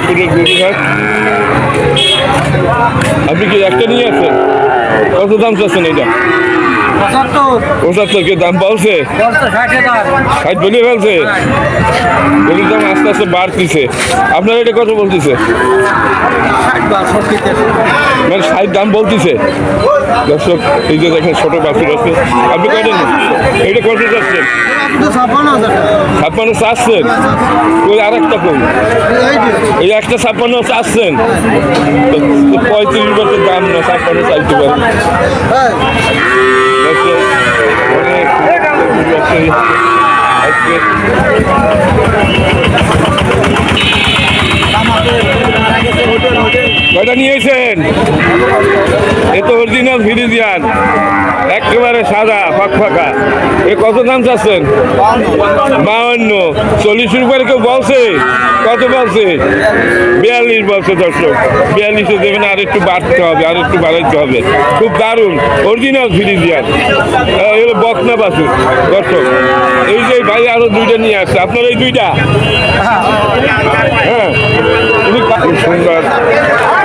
চাঁদপুরের হয়? আপনি কি একটা নিয়ে আছেন? কত দাম চাচ্ছেন এটা? পঁচাত্তর। কে দাম বলছে ষাট বলে ফেলছে? গরুর দাম আস্তে আস্তে বাড়তিছে। আপনার এটা কত বলতেছে? মানে ষাট দাম বলতেছে? দর্শক এই যে দেখেন ছোট বাছুর আছে। আপনি কয়টা এইটা কত যাচ্ছেন ছাপ্পান্ন চাচ্ছেন? ওই আর একটা কম এই একটা ছাপ্পান্ন চাচ্ছেন? পঁয়ত্রিশ বছর দাম না ছাপ্পান্ন চাইতে পারেন আছে আজকে কয়টা নিয়েছেন এ তো অরিজিনাল ফিরিজিয়ান একেবারে সাদা ফাঁক ফাঁকা। এ কত দাম চাচ্ছেন? বাউন্ন চল্লিশ উপরে কেউ বলছে? কত বলছে? বিয়াল্লিশ বলছে দর্শক। বিয়াল্লিশে দেবেন আর একটু বাড়তে হবে আর একটু বাড়াইতে হবে। খুব দারুণ। অরিজিনাল ফিরিজিয়ান এগুলো বকনা বাসু দর্শক এই যে ভাই আরও দুইটা নিয়ে আসছে। আপনার এই দুইটা? হ্যাঁ। খুবই খুব সুন্দর।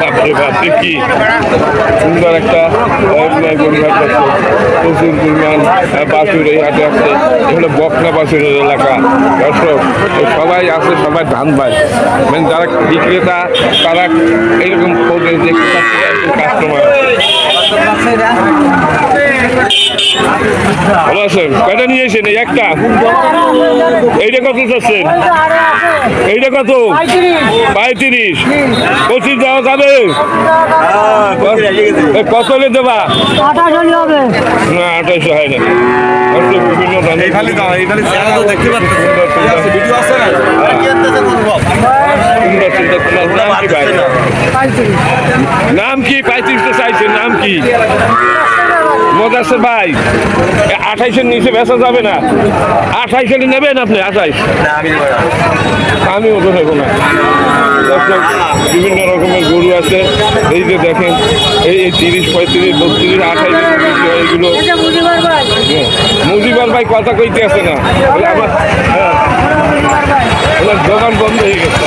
বাপরে বাপরে কি সুন্দর একটা গরিঘাট আছে। প্রচুর পরিমাণ বাছুর এই হাটে আছে। এগুলো বকনা বাছুরের এলাকা। দর্শক সবাই আছে সবাই ধান পায়। মানে যারা বিক্রেতা তারা এইরকম খোঁজে যে কাস্টমার ভালো আছেন? কয়টা নিয়েছেন এই একটা? এইটা কত চাচ্ছেন? এইটা কত? পঁয়ত্রিশ। পঁচিশ দেওয়া যাবে? কত হলে দেবা? না হয় না। নাম কি ভাই? নাম কি? পঁয়ত্রিশটা চাইছে নাম কি? মজাসের ভাই। আঠাইশের নিচে বেচা যাবে না। আঠাইশের নেবেন আপনি আঠাইশ? আমি ওটা নেব না। বিভিন্ন রকমের গরু আছে। এই যে দেখেন এই এই তিরিশ পঁয়ত্রিশ বত্রিশ আঠাইশ এগুলো হ্যাঁ। মুজিবার ভাই কথা কইতে আছে না। আমার হ্যাঁ। দোকান বন্ধ হয়ে গেছে।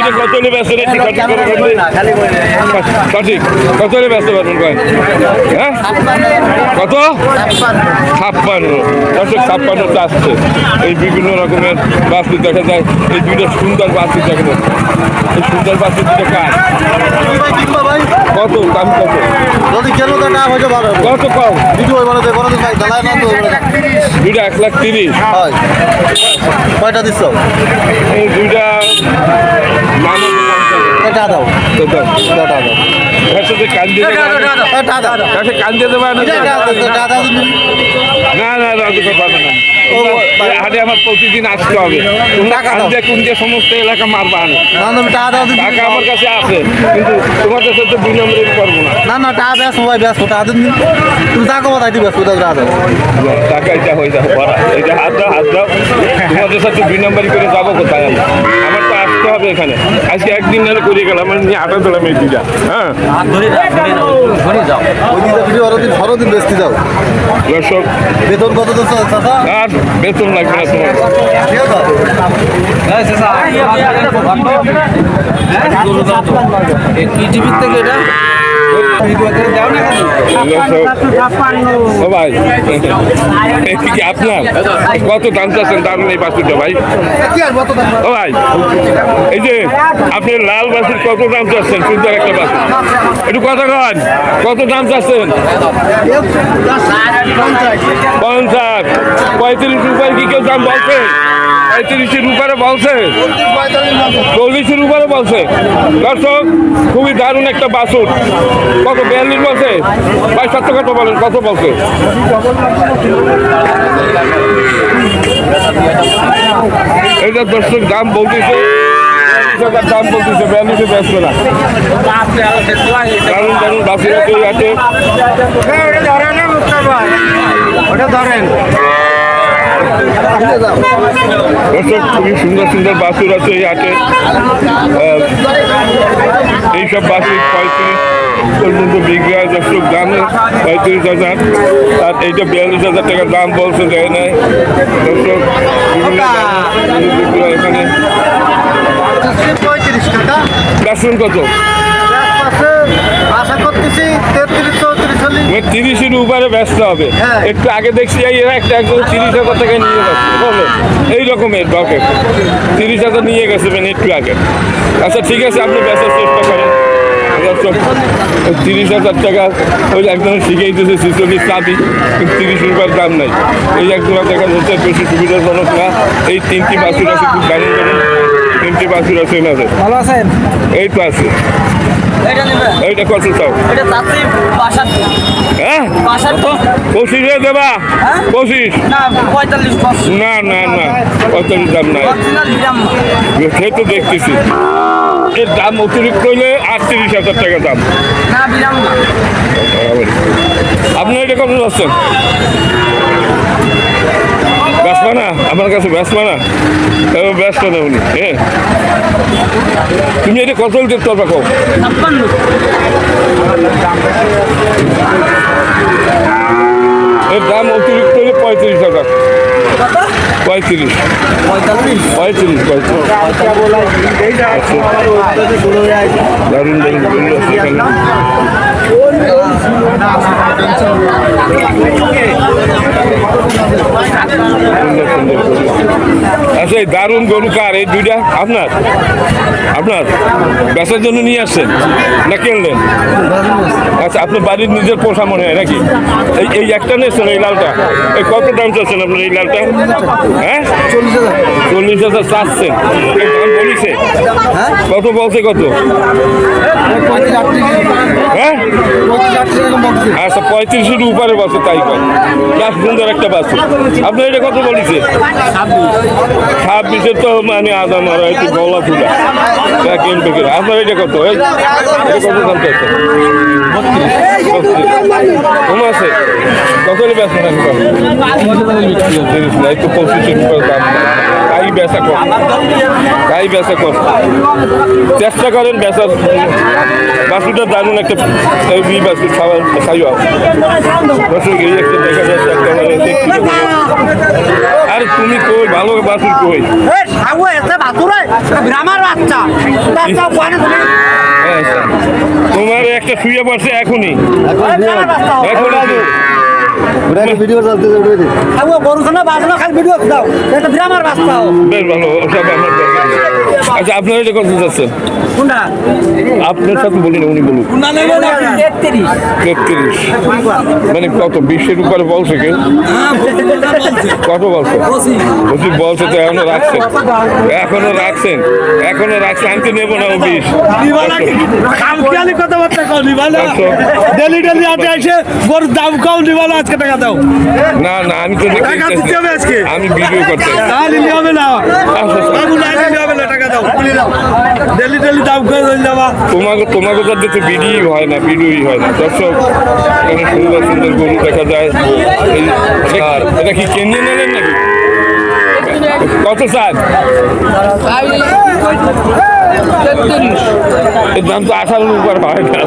ওইটা কত হলে ব্যস্ত সঠিক করে কত হলে ব্যস্ত পারবেন কয় হ্যাঁ? কত? ছাপ্পান্ন। দর্শক ছাপ্পান্ন আসছে। এই বিভিন্ন রকমের বাস্তি দেখা যায়। এই দুইটা সুন্দর বাস্তি দেখা যায়। এই সুন্দর বাস্তি দুটো কাজ কত? দাম কত? যদি কেন তো না হয়েছে ভালো কত কম? ভিডিও বলে দে বলে ভাই দালাই না তো দুইটা এক লাখ তিরিশ। হয়। কয়টা দিচ্ছ এই দুইটা মানুষ এটা দাও এটা দাও কান দিয়ে দেবে না না ওদিকে পাবে না তোমরা আমার প্রতিদিন আসতে হবে। তোমরা কান দিয়ে সমস্ত এলাকা মারবা না টাকা আমার কাছে আছে কিন্তু দুই নম্বরে করব না। না না টাকা ব্যাস সবাই ব্যস্ত টাকা দিন তুমি টাকা কোথায় দিবে সুদা টাকা এটা হয়ে যাবে এটা হাত দাও হাত দাও। তোমাদের সাথে দুই করে যাব কোথায় আমি? হবে এখানে। আজকে একদিন নাহলে করে গেলাম আমার নিয়ে আটা দিলাম এই দুইটা। হ্যাঁ। দর্শক বেতন কত আর বেতন লাগবে না তোমার। থেকে এটা? ভাই কি আপনার? কত দাম চাচ্ছেন? দাম নেই বাসুটা ভাই। ও ভাই এই যে আপনি লাল বাসুর কত দাম চাচ্ছেন? সুন্দর একটা বাসু একটু কথা কন। কত দাম চাচ্ছেন? পঞ্চাশ। পঁয়ত্রিশ রুপায় কি কেউ দাম বলছে? পঁয়ত্রিশের উপরে বলছে। চল্লিশের উপরে বলছে। দর্শক, খুবই দারুণ একটা বাসুর। কত বিয়াল্লিশ বলছে? ভাই সত্য কত বলেন, কত বলছে? এটা দর্শক দাম বলতেছে দাম আছে ওটা ধরেন। দর্শক খুবই সুন্দর সুন্দর বাছুর আছে এই হাটে। এইসব বাছুর পঁয়ত্রিশ পর্যন্ত বিক্রি হয় দর্শক দামে পঁয়ত্রিশ হাজার। আর এইটা বিয়াল্লিশ হাজার টাকা দাম বলছে দেয় নাই। দর্শক বিভিন্ন এখানে। বেসন কত? আশা করতেছি তেত্রিশ চৌত্রিশ চল্লিশ মানে তিরিশের উপরে ব্যস্ত হবে। হ্যাঁ। একটু আগে দেখছি এই এরা একটা একজন তিরিশ হাজার টাকা নিয়ে যাচ্ছে বলো এই রকমের ডকে তিরিশ হাজার নিয়ে গেছে মানে একটু আগে। আচ্ছা ঠিক আছে আপনি বেচার চেষ্টা করেন। তিরিশ হাজার টাকা ওই একজন শিখেই দিয়েছে ছিচল্লিশ চাবি তিরিশ রুপার দাম নাই। এই একজোড়া দেখা যাচ্ছে বেশি সুবিধাজনক না। এই তিনটি বাছুর আছে খুব দারুণ। তিনটি বাছুর আছে এনাদের। ভালো আছেন? এই তো আছে। এটা নেবে? কত চাও? এটা চাচ্ছি বাসার হ্যাঁ? বাসার তো। পঁচিশে দেবা পঁচিশ? না পঁয়তাল্লিশ না না না পঁয়তাল্লিশ দাম নাই। সে তো দেখতেছি। এর দাম অতিরিক্ত হইলে আটত্রিশ হাজার টাকা দাম। না আপনি এটা কত যাচ্ছেন আমার কাছে ব্যস্ত না। ব্যস্ত না উনি হ্যাঁ তুমি এটা কত দেখতে পারবা কো এর দাম অতিরিক্ত হলে পঁয়ত্রিশ কত? পঁয়ত্রিশ। পঁয়তাল্লিশ। পঁয়ত্রিশ পঁয়ত্রিশ। আচ্ছা। দারুণ। দারুণ। আচ্ছা এই দারুণ গরু কার? এই দুইটা আপনার? আপনার? বেচার জন্য নিয়ে আসছেন? না কিনলেন? আচ্ছা আপনার বাড়ির নিজের পোষা মনে হয় নাকি? এই এই একটা নিয়েছেন এই লালটা? এই কত দাম চাচ্ছেন আপনার এই লালটা? হ্যাঁ? চল্লিশ হাজার চল্লিশ হাজার চাচ্ছেন বলিছে কত বলছে কত? হ্যাঁ? আচ্ছা পঁয়ত্রিশের উপরে বসে তাই বেশ সুন্দর একটা বাসে। আপনার এটা কত বলেছে? ছাব্বিশের তো মানে আদা মারা একটু গলা ফুলা আপনার এটা কত? কত কম আছে? কত বেচা না একটু উপরে দাম। তাই বেচা কম তাই বেচা কম চেষ্টা করেন বেচার বাসুটা দারুণ একটা বাসু খাওয়া, খাইও। দর্শক এই একটা দেখা যাচ্ছে দেখতে আর তুমি কই? ভালো বাসুর কই? বাচ্চা। তোমার একটা শুয়ে পড়ছে এখনই। এখনই ওটা একটা ভিডিও চলতে ওটা খাব গরু বাজনা খালি ভিডিও দাও। এটা বেশ ভালো আমার আচ্ছা আপনার এটা কত কোনটা? আপনার সাথে বলুন উনি বলুন তেত্রিশ। মানে কত বিশের উপরে বলছে কেউ কত বলছে? বলছি। বলছে তো এখনও রাখছেন। এখনও রাখছেন। এখনও রাখছেন আমি তো নেব না ও বিষ। কথাবার্তা কও নিবালা। দর্শক, ডেলি ডেলি এসে গরুর দাম কও নিবালা। আজকে টাকা দাও। না না আমি তো টাকা দিতে হবে আজকে। আমি ভিডিও করতে না নিলে হবে না। বাবু না নিলে হবে না টাকা দাও। ডেলি ডেলি দাম করে ধরে যাবা তোমাকে তোমাকে তো তো ভিডিওই হয় না ভিডিওই হয় না। দর্শক এখানে সুন্দর সুন্দর গরু দেখা যায়। আর এটা কি কেন্দ্রে নিলেন নাকি? কত স্যার? এর দাম তো উপর হয় না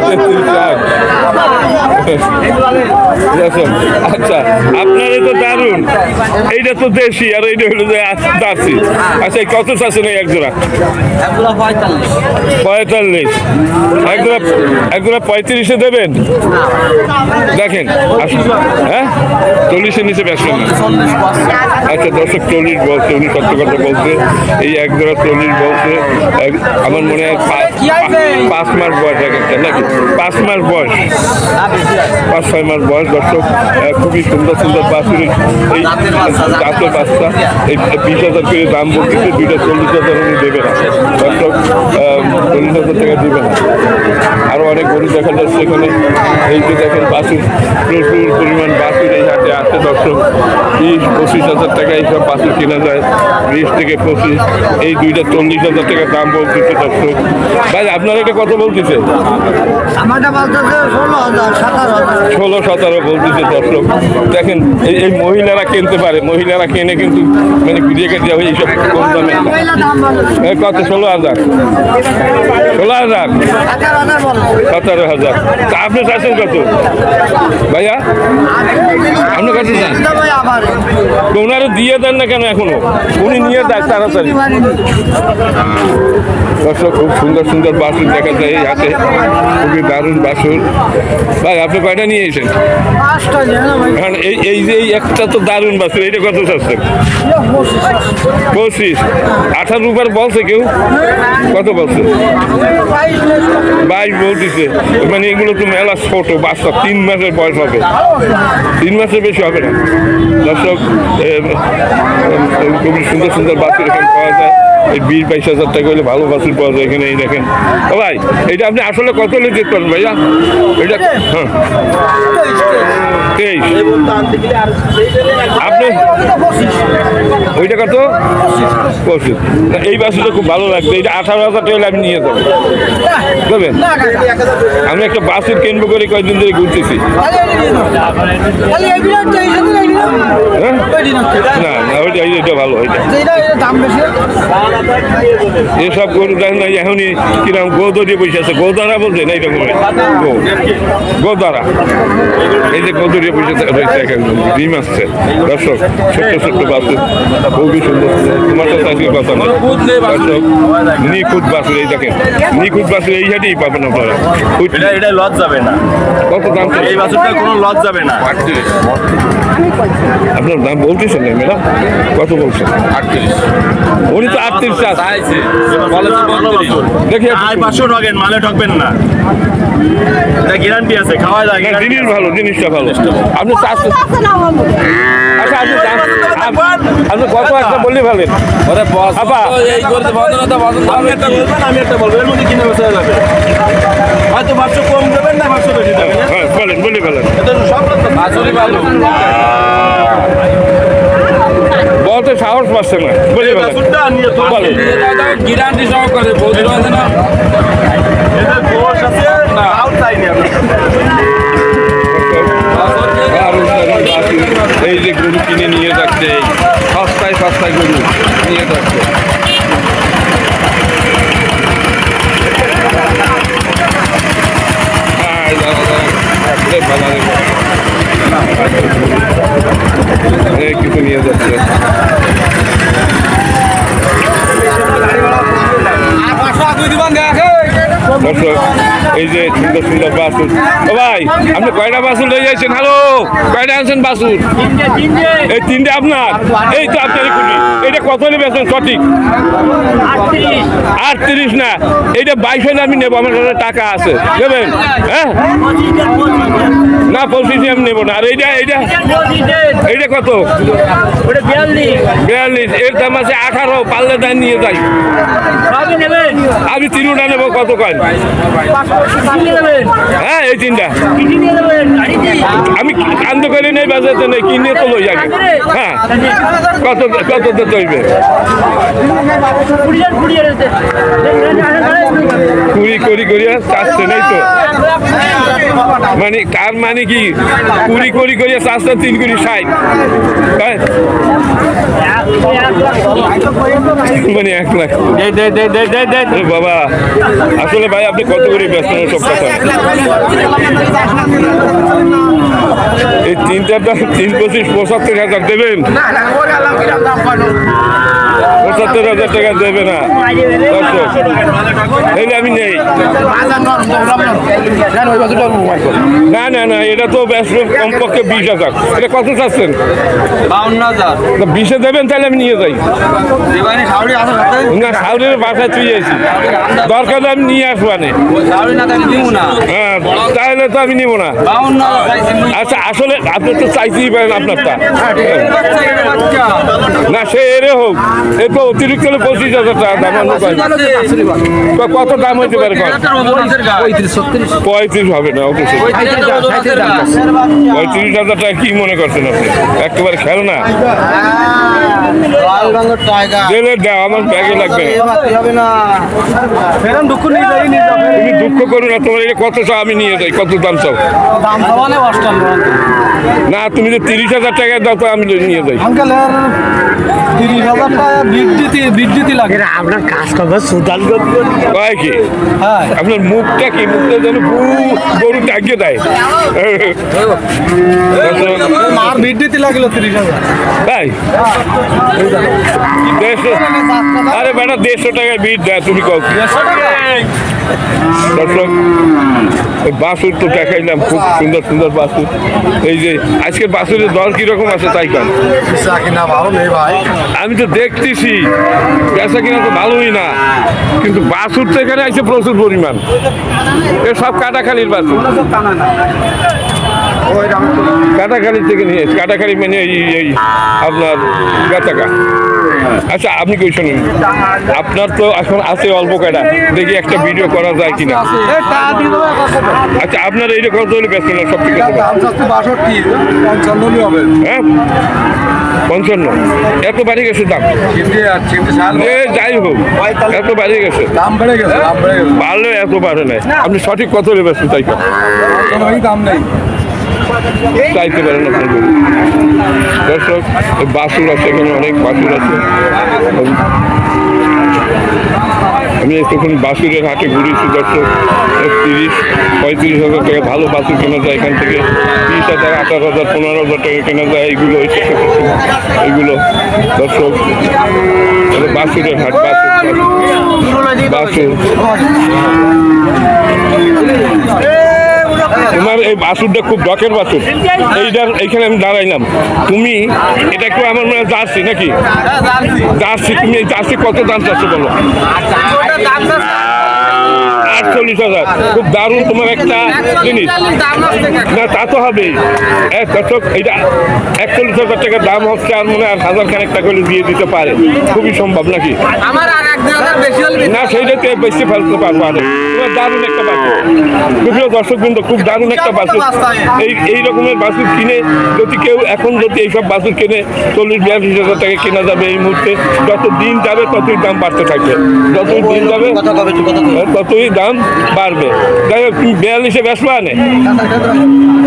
আচ্ছা আপনার এইটা তো দেশি, আর এইটা হলো যে আচ্ছা কত পঁয়তাল্লিশ। পঁয়ত্রিশে দেবেন? দেখেন হ্যাঁ? চল্লিশের নিচে বেসবেন আচ্ছা দর্শক, চল্লিশ বলছে উনি সত্য কথা বলছে এই এক জোড়া চল্লিশ বলছে এক- আমার মনে হয় পাঁচ মাস বয়স এক একটা নাকি? পাঁচ মাস বয়স। পাঁচ ছয় মাস বয়স দর্শক খুবই সুন্দর সুন্দর বাছুর। এই দাঁতের বাচ্চা, এই বিশ হাজার করে দাম বলতেছে দুইটা চল্লিশ হাজার উনি দেবে না। দর্শক চল্লিশ হাজার টাকা দিবে না। আরও অনেক গরু দেখা যাচ্ছে এখানে। এই যে দেখেন বাসুর প্রচুর পরিমাণ বাসুর এই হাটে আছে দর্শক বিশ পঁচিশ হাজার টাকা এইসব বাসুর কেনা যায়। বিশ থেকে পঁচিশ এই দুইটা চল্লিশ হাজার টাকা দাম বলতেছে দর্শক। ভাই আপনারা এটা কত বলতেছে? ষোলো সাতারো বলতেছে দর্শক। দেখেন এই এই মহিলারা কিনতে পারে মহিলারা কিনে কিন্তু মানে রেখে দেওয়া হয় এইসব কম দামে। কত? ষোলো হাজার। ষোলো হাজার? সতেরো হাজার তা আপনি চাচ্ছেন কত? ভাইয়া? আপনি কাছে চান ওনারা দিয়ে দেন না কেন এখনও? উনি নিয়ে দেয় তাড়াতাড়ি। দর্শক খুব সুন্দর সুন্দর বাসুর দেখা যায় এই হাতে খুবই দারুণ বাসুর। ভাই আপনি কয়টা নিয়ে এসেছেন? পাঁচটা যে না ভাই। কারণ এই এই যে এই একটা তো দারুণ বাসুর এইটা কত চাচ্ছেন? পঁচিশ। আঠারো রুপার বলছে কেউ? কত বলছে? বাইশ বলতেছে। মানে এগুলো তো মেলা ছোট বাচ্চা। তিন মাসের বয়স হবে। তিন মাসের বেশি হবে না। দর্শক খুবই সুন্দর সুন্দর বাছুর এখানে পাওয়া যায়। এই বিশ, বাইশ হাজার টাকা হলে ভালো বাছুর পাওয়া যায় এখানে, এই দেখেন। ভাই, এটা আপনি আসলে কত হলে পারেন ভাইয়া? এটা হ্যাঁ। আপনি? ওইটা কত? পঁচিশ। এই বাসুটা খুব ভালো লাগবে। এটা আঠারো হাজার টাকা আমি নিয়ে যাব। আমি একটা বাসের কিনবো করে কয়েকদিন ধরে ঘুরতেছি। হ্যাঁ? না ওইটা ভালো, ওইটা। এইটা এসব গরু এখনই কীরকম বসে আছে। বলছে না এটা গোদারা এই যে গোদরি বসে রয়েছে এখানে ডিম আসছে। দর্শক ছোট্ট ছোট্ট বাসু খুবই সুন্দর। তোমার সাথে আজকে কথা নেই দর্শক নিখুঁত বাসুর এই দেখেন নিখুঁত বাসুর এই হাটেই পাবেন আপনারা। এটা এটা লজ যাবে না। কত দাম? এই বাছুরটা কোনো লজ যাবে না। আপনার দাম বলতেছেন না ম্যাডাম? কত বলছেন? আটত্রিশ। উনি তো আটত্রিশ চাষ। দেখি আর পাঁচশো ঠকেন মালে ঠকবেন না। এটা গ্যারান্টি আছে খাওয়া যায় না, জিনিস ভালো জিনিসটা ভালো। আপনি আচ্ছা আপনি কত একটা বললে ভালো আপা। আপনি একটা বলবেন আমি একটা বলব। এর মধ্যে কিনে বেচা যাবে হয়তো পাঁচশো কম দেবেন না পাঁচশো বেশি দেবেন হ্যাঁ? বলেন বলে এটা রকম। বলতে সাহস পাচ্ছে না। এই বৌদ্ধ আছে না। এটা দোষ আছে না আউ চাইনি আমরা দারুণ দারুণ বাছুর। এই যে গরু কিনে নিয়ে যাচ্ছে সস্তায় সস্তায় গরু নিয়ে যাচ্ছে আয় দাদা, দাদা, থাকলে ভালো হবে। অনেক কিছু নিয়ে যাচ্ছে দর্শক এই যে সুন্দর সুন্দর বাসুর। ও ভাই আপনি কয়টা বাসুর লয়ে যাচ্ছেন হ্যালো কয়টা আনছেন বাসুর? এই তিনটে আপনার। এই তো আপনার কুড়ি এটা কত হলে বেছেন সঠিক? আটত্রিশ। না। এইটা বাইশ হলে আমি নেব আমার কাছে টাকা আছে। দেবেন হ্যাঁ? না পঁচিশে আমি নেব না। আর এইটা এইটা? এইটা কত? বিয়াল্লিশ। এর দাম আছে আঠারো পাল্লে দাম নিয়ে যাই। আমি তিনটা নেব কত কয়? হ্যাঁ এই তিনটা। আমি কান্দ করি নেই বাজাতে নেই কিনে তো লই যাবে। হ্যাঁ কত কত দিতে হইবে কুড়ি করি করিয়া চাচ্ছে নাই তো। মানে কার মানে কি? কুড়ি করি করিয়া চাচ্ছে তিন কুড়ি ষাট। তাই? মানে এক লাখ। বাবা আসলে ভাই আপনি কত করে ব্যস্ত সব কথা? এই তিনটা দাম তিন পঁচিশ পঁচাত্তর হাজার দেবেন? পঁচাত্তর হাজার টাকা দেবে না। তাইলে আমি নেই। না না না এটা তো ব্যস্ত কমপক্ষে বিশ হাজার। এটা কত চাচ্ছেন? বাউন্ন হাজার। বিশে দেবেন তাহলে আমি নিয়ে যাই। না সাউরের বাসায় তুই আছি দরকার আমি নিয়ে আসব না সাউরি না তাহলে দিব না। হ্যাঁ তাহলে তো আমি নিবো না। আচ্ছা আসলে আপনি তো চাইতেই পারেন আপনারটা। বাচ্চা না সে এরে হোক। এ তো অতিরিক্ত পঁচিশ হাজার টাকা দাম কত দাম হইতে পারে? পঁয়ত্রিশ হবে না ওকে। পঁয়ত্রিশ হাজার টাকা কি মনে করছেন আপনি? একেবারে খেল না? দাও, আমার লাগবে তুমি দুঃখ করো না, তোমার এটা কত চাও আমি নিয়ে যাই, কত দাম চাও না, তুমি যে তিরিশ হাজার টাকা দাও, তো আমি নিয়ে যাই। তিরিশ হাজার টাকা বিদ্যুতি বিদ্যুতি লাগে। আপনার কাজ করবে সুদাল কয় কি? হ্যাঁ। আপনার মুখটা কি? মুখটা যেন গরু গরু দেয়। মার বিদ্যুতি লাগল তিরিশ হাজার। তাই? দেড়শো আরে বেটা দেড়শো টাকায় বিট দেয় তুমি কও কি? দর্শক ওই বাসুর তো দেখাইলাম খুব সুন্দর সুন্দর বাসুর। এই যে আজকের বাসুরের দর কীরকম আছে তাই কান? আমি তো দেখতেছি বেচা কিনা তো ভালোই না। কিন্তু বাসুর তো এখানে আছে প্রচুর পরিমাণ। এ সব কাটাখালির বাসুর। কাটাখালি থেকে নিয়ে কাটাখালি মানে এই এই আপনার গাতাকা আচ্ছা আপনি কই শোনেন? আপনার তো এখন আছে অল্প কয়টা। দেখি একটা ভিডিও করা যায় কিনা। আচ্ছা আপনার এইটা কত হলে ব্যস্ত না, সব থেকে হ্যাঁ? পঞ্চান্ন। এত বাড়ি গেছে দাম। যাই হোক, এত বাড়ি গেছে। দাম গেছে এত বাড়ে নাই। আপনি সঠিক কত হলে ব্যস্ত তাই। দাম নেই। চাইতে পারেন আপনার। দর্শক বাছুর আছে, এখানে অনেক বাছুর আছে। আমি তখন বাছুরের হাটে ঘুরেছি, দর্শক, তিরিশ, পঁয়ত্রিশ হাজার টাকা ভালো বাছুর কেনা যায় এখান থেকে। তিরিশ হাজার, আঠারো হাজার, পনেরো হাজার টাকা কেনা যায়, এইগুলো এইগুলো। দর্শক, এটা বাছুরের হাট বাছুর বাছুর তোমার এই বাছুরটা খুব ডকের বাছুর এইটার এইখানে আমি দাঁড়াইলাম। তুমি এটা একটু আমার মনে জার্সি নাকি? জার্সি তুমি এই জার্সি কত দাম চাচ্ছ বলো? আটচল্লিশ হাজার। খুব দারুণ তোমার একটা জিনিস। না তা তো হবেই। এক একচল্লিশ হাজার টাকা দাম হচ্ছে আর মনে হয় হাজার খানেক টাকা হলে দিয়ে দিতে পারে। খুবই সম্ভব নাকি? না সেইটাতে বেশি ফেলতে পারব আরে দারুণ একটা বাছুর খুবই দর্শক কিন্তু খুব দারুণ একটা বাছুর এই এই রকমের বাছুর কিনে যদি কেউ এখন যদি এইসব বাছুর কিনে চল্লিশ বিয়াল্লিশ হাজার টাকা কেনা যাবে এই মুহূর্তে যত দিন যাবে ততই দাম বাড়তে থাকবে। যতই দিন যাবে ততই দাম বাড়বে। যাই হোক তুমি বিয়াল্লিশে বেসবা আনে।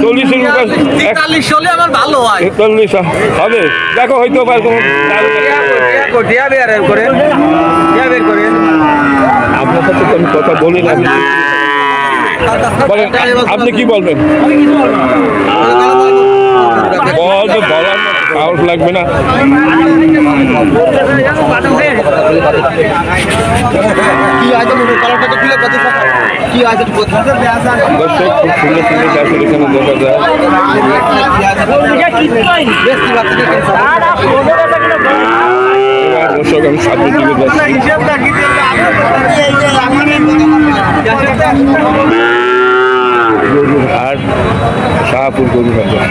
চল্লিশের হয়। চল্লিশ হবে। দেখো হয়তো পারে তোমার আপনার সাথে তো আমি কথা বলি না। বলেন আপনি কি বলবেন? বলবে বলার মতো লাগবে না। দর্শক খুব সুন্দর সুন্দর গাছের এখানে দেখা যায়। এবার দর্শক আমি সামনের দিকে যাচ্ছি। আর শাহপুর দর্শক।